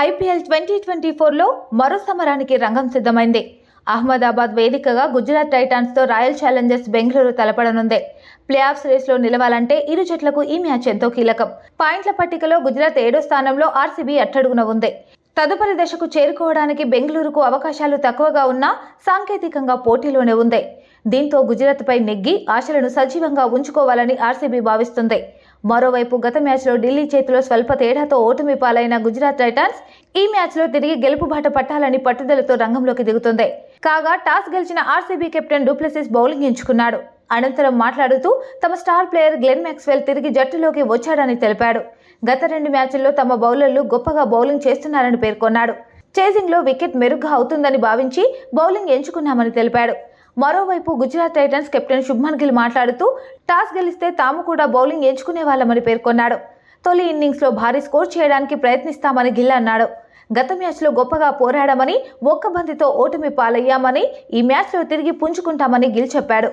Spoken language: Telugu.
ఐపీఎల్ ట్వంటీ ట్వంటీ ఫోర్లో మరో సమరానికి రంగం సిద్ధమైంది. అహ్మదాబాద్ వేదికగా గుజరాత్ టైటాన్స్తో రాయల్ ఛాలెంజర్స్ బెంగళూరు తలపడనుంది. ప్లే ఆఫ్స్ రేస్లో నిలవాలంటే ఇరు జట్లకు ఈ మ్యాచ్ ఎంతో కీలకం. పాయింట్ల పట్టికలో గుజరాత్ ఏడో స్థానంలో ఆర్సీబీ అట్టడుగున ఉంది. తదుపరి దశకు చేరుకోవడానికి బెంగళూరుకు అవకాశాలు తక్కువగా ఉన్నా సాంకేతికంగా పోటీలోనే ఉంది. దీంతో గుజరాత్పై నెగ్గి ఆశలను సజీవంగా ఉంచుకోవాలని ఆర్సీబీ భావిస్తుంది. మరోవైపు గత మ్యాచ్లో ఢిల్లీ చేతిలో స్వల్ప తేడాతో ఓటమి పాలైన గుజరాత్ టైటాన్స్ ఈ మ్యాచ్లో తిరిగి గెలుపు బాట పట్టాలని పట్టుదలతో రంగంలోకి దిగుతుంది. కాగా టాస్ గెలిచిన ఆర్సీబీ కెప్టెన్ డూప్లెసిస్ బౌలింగ్ ఎంచుకున్నాడు. అనంతరం మాట్లాడుతూ తమ స్టార్ ప్లేయర్ గ్లెన్ మ్యాక్స్వెల్ తిరిగి జట్టులోకి వచ్చాడని తెలిపాడు. గత రెండు మ్యాచ్ల్లో తమ బౌలర్లు గొప్పగా బౌలింగ్ చేస్తున్నారని పేర్కొన్నాడు. చేసింగ్లో వికెట్ మెరుగ్గా అవుతుందని భావించి బౌలింగ్ ఎంచుకున్నామని తెలిపాడు. మరోవైపు గుజరాత్ టైటన్స్ కెప్టెన్ శుభ్మన్ గిల్ మాట్లాడుతూ టాస్ గెలిస్తే తాము కూడా బౌలింగ్ ఎంచుకునే వాళ్ళమని పేర్కొన్నాడు. తొలి ఇన్నింగ్స్లో భారీ స్కోర్ చేయడానికి ప్రయత్నిస్తామని గిల్ అన్నాడు. గత మ్యాచ్లో గొప్పగా పోరాడమని ఒక్క బంతితో ఓటమి పాలయ్యామని ఈ మ్యాచ్లో తిరిగి పుంజుకుంటామని గిల్ చెప్పాడు.